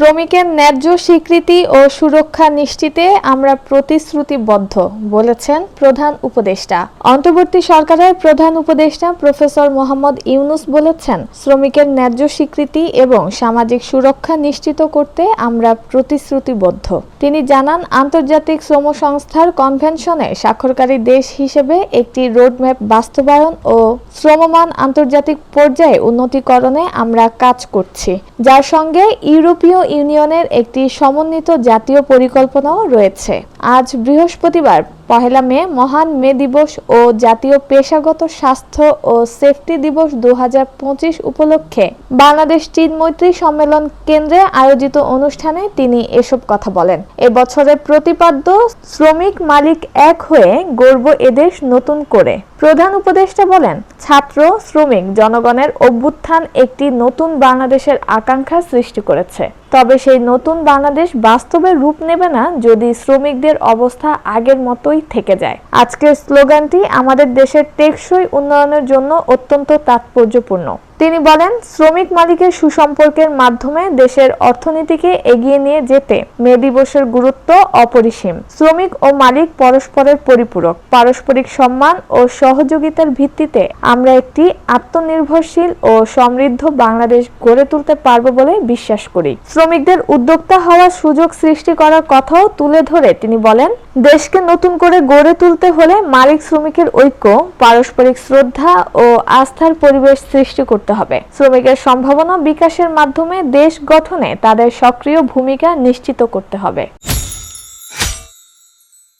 শ্রমিকের ন্যায্য স্বীকৃতি ও সুরক্ষা নিশ্চিতে আমরা প্রতিশ্রুতিবদ্ধ, বলেছেন প্রধান উপদেষ্টা। অন্তর্বর্তী সরকারের প্রধান উপদেষ্টা প্রফেসর মোহাম্মদ ইউনুস বলেছেন, শ্রমিকের ন্যায্য স্বীকৃতি এবং সামাজিক সুরক্ষা নিশ্চিত করতে আমরা প্রতিশ্রুতিবদ্ধ। তিনি জানান, আন্তর্জাতিক শ্রম সংস্থার কনভেনশনে স্বাক্ষরকারী দেশ হিসেবে একটি রোডম্যাপ বাস্তবায়ন ও শ্রমমান আন্তর্জাতিক পর্যায়ে উন্নতিকরণে আমরা কাজ করছি। যার সঙ্গে ইউরোপীয় ইউনিয়নের একটি সমন্বিত জাতীয় পরিকল্পনাও রয়েছে। আজ বৃহস্পতিবার, পহেলা মে, মহান মে দিবস ও জাতীয় পেশাগত স্বাস্থ্য ও সেফটি দিবস দু উপলক্ষে বাংলাদেশ চীন মৈত্রী সম্মেলন কেন্দ্রে আয়োজিত অনুষ্ঠানে তিনি এসব কথা বলেন। এবছরের প্রতিপাদ্য, শ্রমিক মালিক এক হয়ে গর্ব এদেশ নতুন করে। প্রধান উপদেষ্টা বলেন, ছাত্র, শ্রমিক, জনগণের অভ্যুত্থান একটি নতুন বাংলাদেশের আকাঙ্ক্ষা সৃষ্টি করেছে। তবে সেই নতুন বাংলাদেশ বাস্তবে রূপ নেবে না যদি শ্রমিকদের অবস্থা আগের মতোই থেকে যায়। আজকের স্লোগানটি আমাদের দেশের টেকসই উন্নয়নের জন্য অত্যন্ত তাৎপর্যপূর্ণ। তিনি বলেন, শ্রমিক মালিকের সুসম্পর্কের মাধ্যমে দেশের অর্থনীতিকে এগিয়ে নিয়ে যেতে মে দিবসের গুরুত্ব অপরিসীম। শ্রমিক ও মালিক পরস্পরের পরিপূরক। পারস্পরিক সম্মান ও সহযোগিতার ভিত্তিতে আমরা একটি আত্মনির্ভরশীল ও সমৃদ্ধ বাংলাদেশ গড়ে তুলতে পারব বলে বিশ্বাস করি। শ্রমিকদের উদ্যোক্তা হওয়ার সুযোগ সৃষ্টি করার কথাও তুলে ধরে তিনি বলেন, দেশকে নতুন করে গড়ে তুলতে হলে মালিক শ্রমিকের ঐক্য, পারস্পরিক শ্রদ্ধা ও আস্থার পরিবেশ সৃষ্টি করতে হবে। শ্রমিকের সম্ভাবনা বিকাশের মাধ্যমে দেশ গঠনে তাদের সক্রিয় ভূমিকা নিশ্চিত করতে হবে।